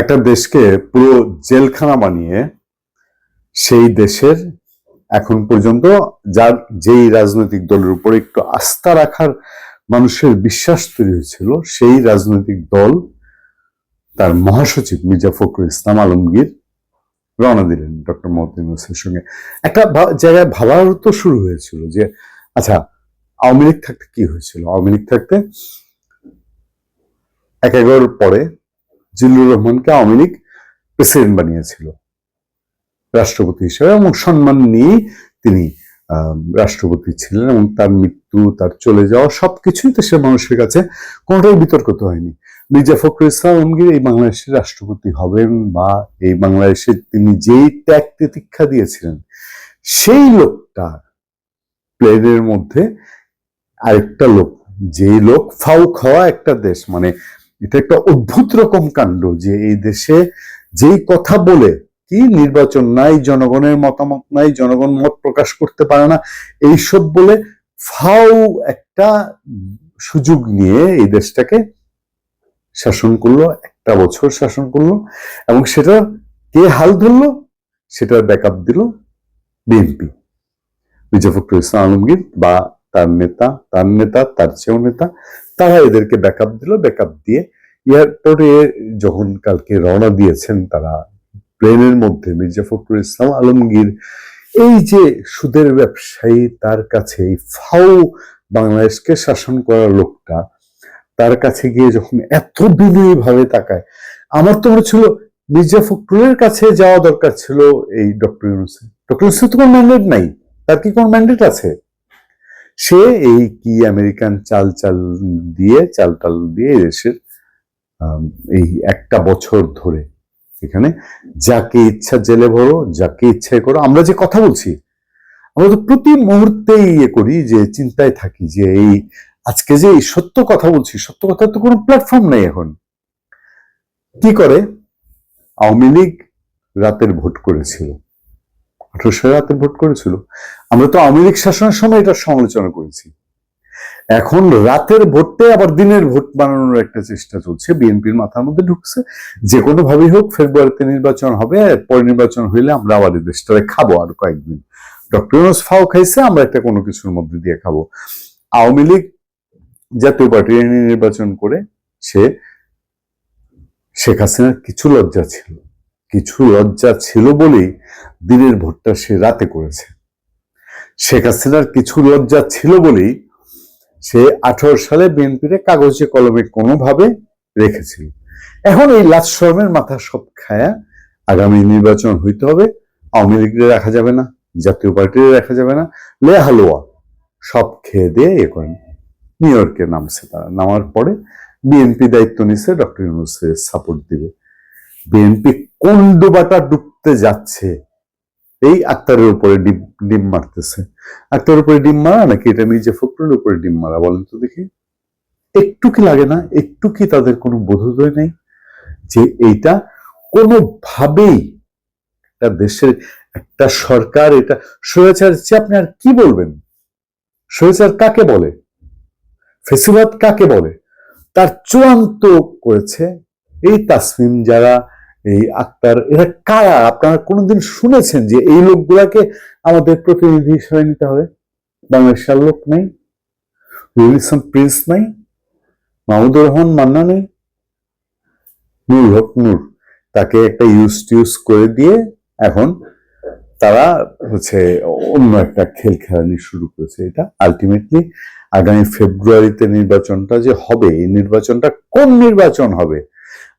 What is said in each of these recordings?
একটা দেশকে পুরো জেলখানা বানিয়ে সেই দেশের এখন পর্যন্ত যার যেই রাজনৈতিক দলের উপর একটু আস্থা রাখার মানুষের বিশ্বাস তৈরি হয়েছিল, সেই রাজনৈতিক দল তার মহাসচিব মির্জা ফখরুল ইসলাম আলমগীর রওনা দিলেন ডক্টর ইউনুসের সঙ্গে। একটা জায়গায় ভাবার তো শুরু হয়েছিল যে আচ্ছা আওয়ামী লীগ থাকতে কি হয়েছিল? আওয়ামী লীগ থাকতে এক এগারোর পরে জিল্লুর রহমানকে আওয়ামী লীগ প্রেসিডেন্ট বানিয়েছিল। রাষ্ট্রপতি হিসেবে এবং সম্মান নিয়ে তিনি রাষ্ট্রপতি ছিলেন এবং তার মৃত্যু, তার চলে যাওয়া সবকিছুই দেশের মানুষের কাছে কোনোটাই বিতর্কিত হয়নি। মির্জা ফখরুল ইসলাম আলমগীর এই বাংলাদেশের রাষ্ট্রপতি হবেন বা এই বাংলাদেশে তিনি যেই ত্যাগ তিতিক্ষা দিয়েছিলেন, সেই লোকটা প্লেনের মধ্যে আরেকটা লোক, যেই লোক ফাউ খাওয়া একটা দেশ মানে এটা একটা অদ্ভুত রকম কাণ্ড যে এই দেশে যেই কথা বলে কি নির্বাচন নাই, জনগণের মতামত নাই, জনগণ মত প্রকাশ করতে পারে না, এইসব বলে ফাউ একটা সুযোগ নিয়ে এই দেশটাকে শাসন করল, একটা বছর শাসন করল এবং সেটা কে হাল ধরলো? সেটার ব্যাকআপ দিল বিএনপি। মির্জা ইসলাম আলমগীর বা তার নেতা তার নেতা, তার চেয়েও নেতা, তারা এদেরকে ব্যাকআপ দিল ব্যাকআপ দিয়ে এয়ারপোর্টে যখন কালকে রওনা দিয়েছেন তারা প্লেনের মধ্যে মির্জা ফখরুল ইসলাম আলমগীর, এই যে সুদের ব্যবসায়ী, তার কাছে এই ফাউ বাংলাদেশকে শাসন করার লোকটা, তার কাছে গিয়ে যখন এত বিনয়ী ভাবে তাকায়, আমার তো মনে ছিল মির্জা ফখরুলের কাছে যাওয়া দরকার ছিল এই ডক্টর ইউনুসের। ডক্টর ইউনুসের তো কোনো ম্যান্ডেট নাই, তার কি কোনো ম্যান্ডেট আছে? সে এই কি আমেরিকান চাল চাল দিয়ে, চাল টাল দিয়ে দেশের এই একটা বছর ধরে এখানে যাকে ইচ্ছা জেলে ভরো, যাকে ইচ্ছা করো, আমরা যে কথা বলছি, আমরা তো প্রতি মুহূর্তে ইয়ে করি যে, চিন্তায় থাকি যে এই আজকে যে এই সত্য কথা বলছি, সত্য কথা তো কোনো প্ল্যাটফর্ম নেই এখন। কি করে? আওয়ামী লীগ রাতের ভোট করেছিল। আঠারোশো রাতের ভোট করেছিল। আমরা তো লীগ শাসনের সময় এটা সমালোচনা করেছি। এখন রাতের ভোটে আবার দিনের ভোট বানানোর একটা চেষ্টা চলছে। বিএনপির মাথার মধ্যে ঢুকছে। যে কোনো ভাবেই হোক, ফেব্রুয়ারিতে নির্বাচন হবে পরে নির্বাচন হইলে আমরা আবার এই দেশটারে খাব আর কয়েকদিন। ডক্টর ইউনুস ফাও খাইছে, আমরা একটা কোনো কিছুর মধ্যে দিয়ে খাব। আওয়ামী লীগ জাতীয় পার্টি নির্বাচন করে সে শেখ হাসিনার কিছু লজ্জা ছিল। কিছু লজ্জা ছিল বলেই দিনের ভোটটা সে রাতে করেছে। শেখ হাসিনার কিছু লজ্জা ছিল বলেই সে আঠারো সালে বিএনপির কাগজে কলমে কোনোভাবে রেখেছিল। এখন এই লাজ শর্মের মাথা সব খায়া আগামী নির্বাচন হইতে হবে, আওয়ামী লীগের রাখা যাবে না, জাতীয় পার্টির রাখা যাবে না, লে হালুয়া সব খেয়ে দিয়ে এ করেন। নিউ ইয়র্কে নামছে তারা, নামার পরে বিএনপি দায়িত্ব নিছে ডক্টর ইউনুসের সাপোর্ট দিবে। বিএনপি কোন ডোবাটা ডুবতে যাচ্ছে। এই আক্তারের উপরে ডিম ডিম মারতেছে। আক্তারের উপরে ডিম মারা নাকি এটা মির্জা ফখরুলের উপরে ডিম মারা বলেন তো দেখি। একটু কি লাগে না, একটু কি তাদের কোনো বোধোদয় নেই? যে এইটা কোনোভাবেই একটা দেশের একটা সরকার এটা স্বৈরাচার চেয়ে আপনি আর কি বলবেন? স্বৈরাচার কাকে বলে? ফেসিবাদ কাকে বলে? তার চূড়ান্ত করেছে এই তাসমিম যারা এই আক্তার এরা কারা? আপনারা কোনোদিন শুনেছেন যে এই লোকগুলাকে আমাদের প্রতিনিধি হিসেবে নিতে হবে? বাংলাদেশের লোক নেই রুল ইসলাম প্রিন্স নাই, মাহমুদুর রহমান মান্না নেই নূর হক নূর। তাকে একটা ইউজ টিউজ করে দিয়ে এখন তারা হচ্ছে অন্য একটা খেল খেলানি শুরু করেছে এটা। আলটিমেটলি আগামী ফেব্রুয়ারিতে নির্বাচনটা যে হবে, এই নির্বাচনটা কোন নির্বাচন হবে?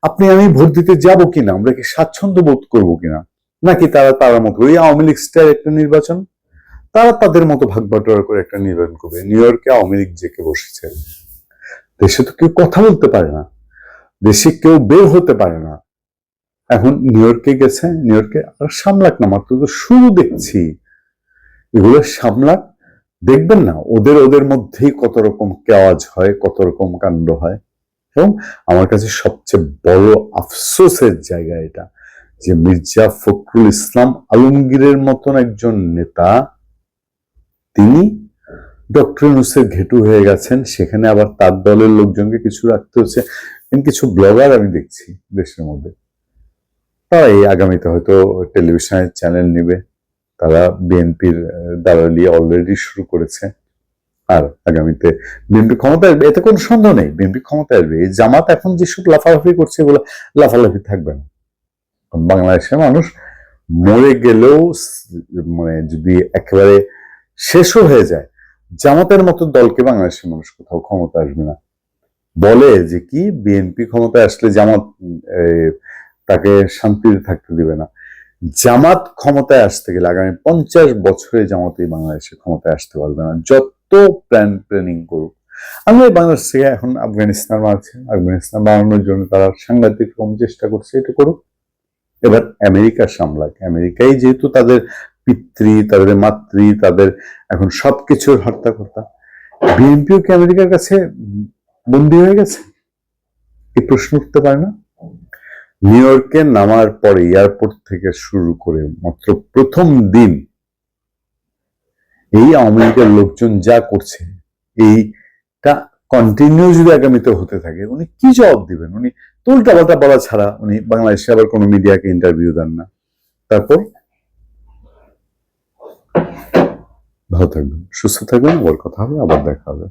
আপনি আমি ভোট দিতে যাব কিনা? আমরা কি স্বাচ্ছন্দ্য বোধ করব কিনা? নাকি তারা তার মতো ওই আওয়ামী লীগ স্টাইল একটা নির্বাচন? তারা তাদের মতো ভাগ বাটোয়ারা করে একটা নির্বাচন করবে। নিউ ইয়র্কে আওয়ামী লীগ জেকে বসেছে। দেশে তো কেউ কথা বলতে পারে না। দেশে কেউ বের হতে পারে না। এখন নিউ ইয়র্কে গেছে, নিউ ইয়র্কে আর সামলাক না, মাত্র তো শুরু দেখছি। এগুলো সামলাক, দেখবেন না, ওদের ওদের মধ্যেই কত রকম কেওয়াজ হয়, কত রকম কাণ্ড হয়। এবং আমার কাছে সবচেয়ে বড় আফসোসের জায়গা এটা যে মির্জা ফখরুল ইসলাম আলমগীরের মতন একজন নেতা, তিনি ডক্টর ইউনুসের ঘেটু হয়ে গেছেন, সেখানে আবার তার দলের লোকজনকে কিছু রাখতে হচ্ছে। কিছু ব্লগার আমি দেখছি দেশের মধ্যে। তাই আগামীতে হয়তো টেলিভিশনের চ্যানেল নেবে। তারা বিএনপির দালালি অলরেডি শুরু করেছে। আর আগামীতে বিএনপি ক্ষমতা আসবে, এতে কোনো সন্দেহ নেই। বিএনপি ক্ষমতা আসবে। এই জামাত এখন যেসব লাফালাফি করছে এগুলো লাফালাফি থাকবে না। বাংলাদেশের মানুষ মরে গেলেও মানে যদি একেবারে শেষও হয়ে যায়, জামাতের মতো দলকে বাংলাদেশের মানুষ কোথাও ক্ষমতা আসবে না। বলে যে কি, বিএনপি ক্ষমতায় আসলে জামাত তাকে শান্তিতে থাকতে দিবে না। জামাত ক্ষমতায় আসতে গেলে আগামী পঞ্চাশ বছরে জামাত বাংলাদেশে ক্ষমতায় আসতে পারবে না। যত প্ল্যান প্ল্যানিং করুক। এই বাংলাদেশ থেকে এখন আফগানিস্তান বানাচ্ছে আফগানিস্তান বানানোর জন্য তারা সাংঘাতিক রকম চেষ্টা করছে, এটা করুক। এবার আমেরিকা সামলাক। আমেরিকাই যেহেতু তাদের পিতৃ, তাদের মাতৃ, তাদের এখন সবকিছুর হর্তাকর্তা। বিএনপিও কি আমেরিকার কাছে বন্দী হয়ে গেছে? এই প্রশ্ন উঠতে পারে না। নিউ ইয়র্কে নামার পরে এয়ারপোর্ট থেকে শুরু করে মাত্র প্রথম দিন এই আওয়ামী লীগের লোকজন যা করছে, এইটা কন্টিনিউ যদি আগামীতে হতে থাকে, উনি কি জবাব দিবেন? উনি তুলটা উল্টাপাল্টা বলা ছাড়া উনি বাংলাদেশে আবার কোনো মিডিয়াকে ইন্টারভিউ দেন না। তারপর? ভালো থাকবেন, সুস্থ থাকবেন আবার কথা হবে, আবার দেখা হবে।